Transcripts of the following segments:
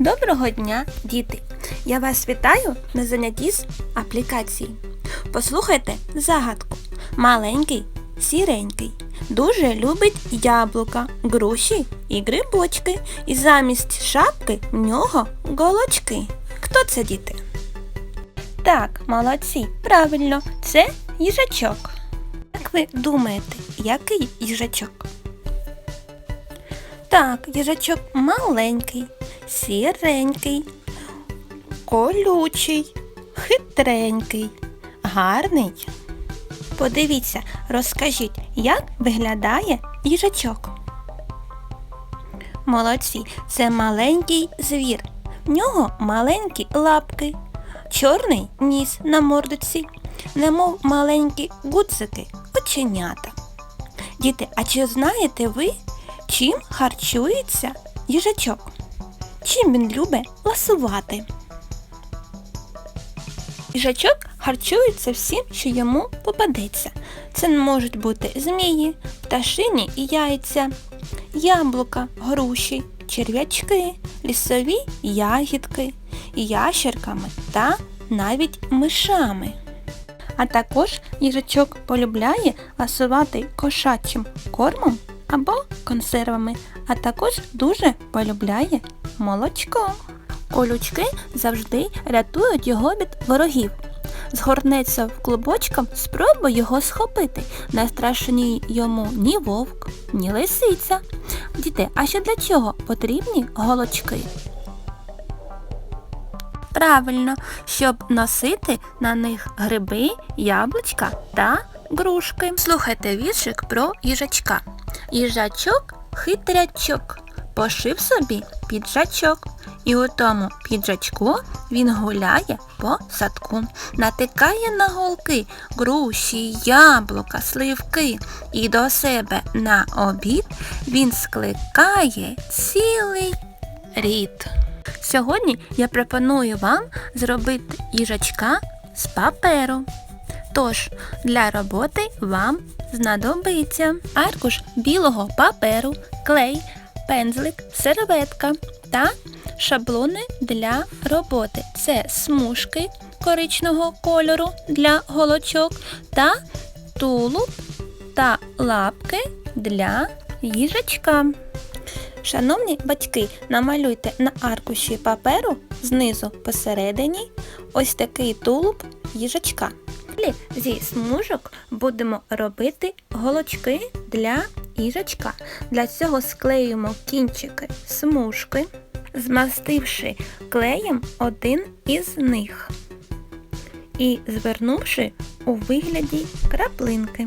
Доброго дня, діти! Я вас вітаю на занятті з аплікації. Послухайте загадку. Маленький, сіренький, дуже любить яблука, груші і грибочки. І замість шапки в нього голочки. Хто це діти? Так, молодці, правильно, це їжачок. Як ви думаєте, який їжачок? Так, їжачок маленький, сіренький, колючий, хитренький, гарний. Подивіться, розкажіть, як виглядає їжачок. Молодці, це маленький звір. В нього маленькі лапки, чорний ніс на мордочці, немов маленькі гудзики, оченята. Діти, а чи знаєте ви, чим харчується їжачок? Чим він любить ласувати? Їжачок харчується всім, що йому попадеться. Це можуть бути змії, пташині і яйця, яблука, груші, черв'ячки, лісові ягідки, ящерками та навіть мишами. А також їжачок полюбляє ласувати кошачим кормом або консервами, а також дуже полюбляє молочко. Колючки завжди рятують його від ворогів. Згорнеться в клубочком, спробуй його схопити. Не страшні йому ні вовк, ні лисиця. Діти, а що для чого потрібні голочки? Правильно, щоб носити на них гриби, яблучка та грушки. Слухайте віршик про їжачка. Їжачок хитрячок, пошив собі піджачок. І у тому піджачку він гуляє по садку, натикає на голки груші, яблука, сливки. І до себе на обід він скликає цілий рід. Сьогодні я пропоную вам зробити їжачка з паперу. Тож, для роботи вам знадобиться аркуш білого паперу, клей, пензлик, серветка та шаблони для роботи. Це смужки коричного кольору для голочок та тулуб та лапки для їжачка. Шановні батьки, намалюйте на аркуші паперу знизу посередині ось такий тулуб їжачка. Зі смужок будемо робити голочки для їжачка. Для цього склеюємо кінчики смужки, змастивши клеєм один із них і звернувши у вигляді краплинки.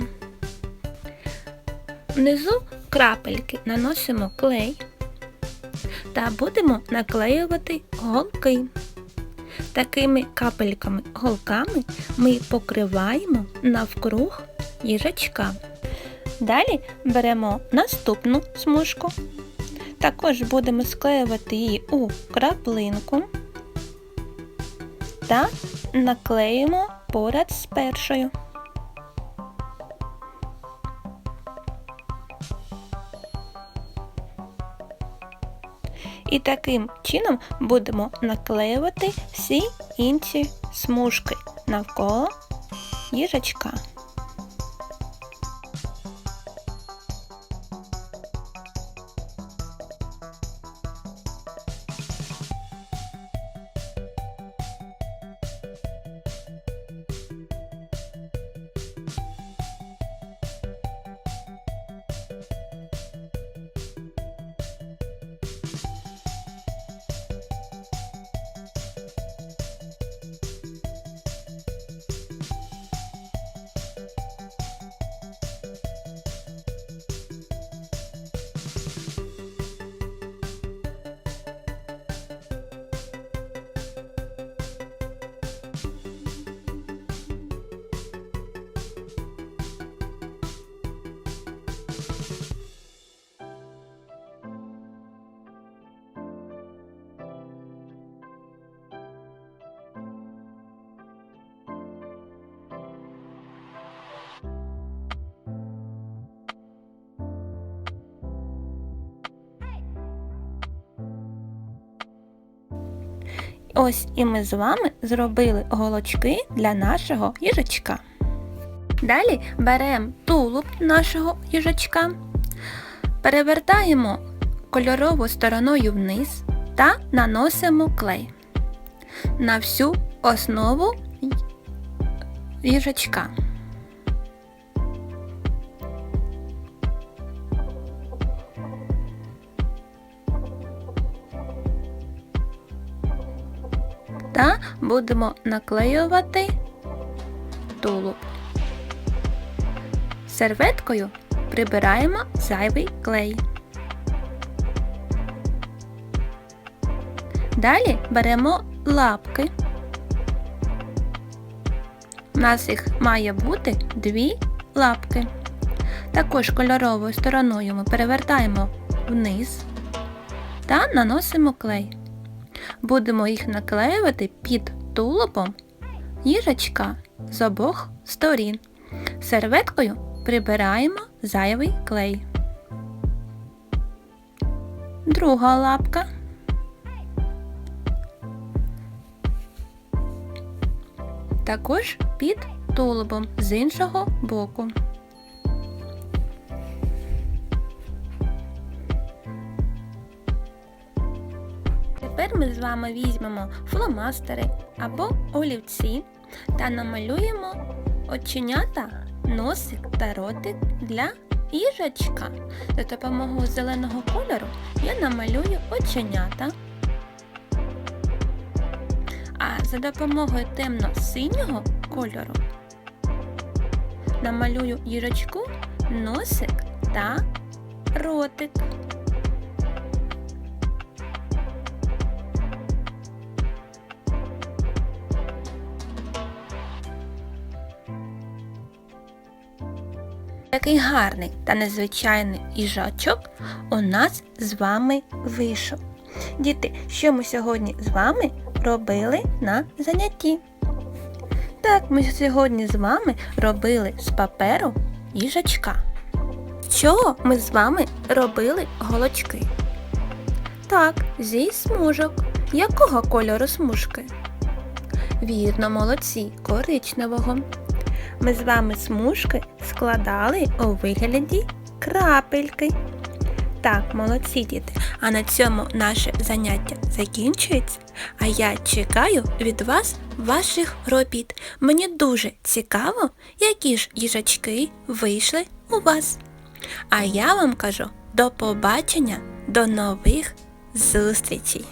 Внизу крапельки наносимо клей та будемо наклеювати голки. Такими капельками-голками ми покриваємо навкруг їжачка. Далі беремо наступну смужку. Також будемо склеювати її у краплинку та наклеїмо поряд з першою. І таким чином будемо наклеювати всі інші смужки навколо їжачка. Ось і ми з вами зробили голочки для нашого їжачка. Далі беремо тулуб нашого їжачка, перевертаємо кольорову стороною вниз та наносимо клей на всю основу їжачка. Та будемо наклеювати тулуб. Серветкою прибираємо зайвий клей. Далі беремо лапки. У нас їх має бути дві лапки. Також кольоровою стороною ми перевертаємо вниз та наносимо клей. Будемо їх наклеювати під тулубом їжачка з обох сторін. Серветкою прибираємо зайвий клей. Друга лапка. Також під тулубом з іншого боку. Тепер ми з вами візьмемо фломастери або олівці та намалюємо оченята, носик та ротик для їжачка. За допомогою зеленого кольору я намалюю оченята. А за допомогою темно-синього кольору намалюю їжачку носик та ротик. Такий гарний та незвичайний їжачок у нас з вами вийшов. Діти, що ми сьогодні з вами робили на занятті? Так, ми сьогодні з вами робили з паперу їжачка. З чого ми з вами робили голочки? Так, зі смужок. Якого кольору смужки? Вірно, молодці, коричневого. Ми з вами смужки складали у вигляді крапельки. Так, молодці діти. А на цьому наше заняття закінчується. А я чекаю від вас ваших робіт. Мені дуже цікаво, які ж їжачки вийшли у вас. А я вам кажу до побачення, до нових зустрічей!